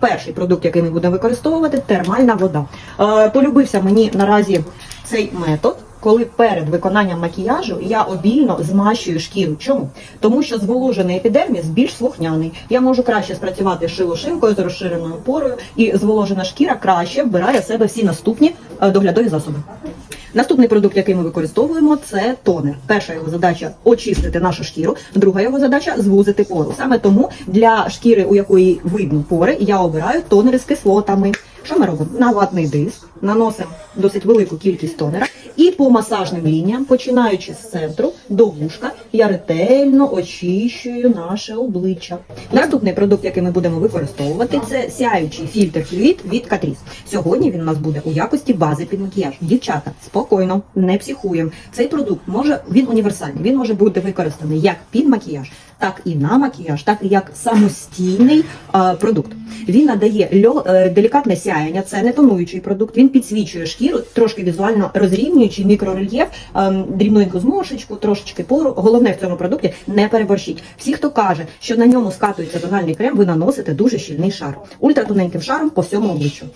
перший продукт, який ми будемо використовувати, термальна вода. Е, полюбився мені наразі цей метод. Коли перед виконанням макіяжу я обільно змащую шкіру. Чому? Тому що зволожений епідерміс більш слухняний. Я можу краще спрацювати з шилошинкою з розширеною порою, і зволожена шкіра краще вбирає в себе всі наступні е, доглядові засоби. Наступний продукт, який ми використовуємо, це тонер. Перша його задача очистити нашу шкіру. Друга його задача звузити пору. Саме тому для шкіри, у якої видно пори, я обираю тонери з кислотами. Що ми робимо? На ватний диск наносимо досить велику кількість тонера, і по масажним лініям, починаючи з центру до вушка, я ретельно очищую наше обличчя. Наступний продукт, який ми будемо використовувати, це сяючий фільтр флюїд від Catrice. Сьогодні він у нас буде у якості бази під макіяж. Дівчата, спокійно, не психуємо. Цей продукт може він універсальний. Він може бути використаний як під макіяж, так і на макіяж, так і як самостійний е, продукт. Він надає льо, е, делікатне сяяння, це не тонуючий продукт. Він підсвічує шкіру, трошки візуально розрівнюючи мікрорельєф, е, дрібненьку зморшечку, трошечки пору. Головне в цьому продукті не переборщіть. Всі, хто каже, що на ньому скатується тональний крем, ви наносите дуже щільний шар. Ультратоненьким шаром по всьому обличчю.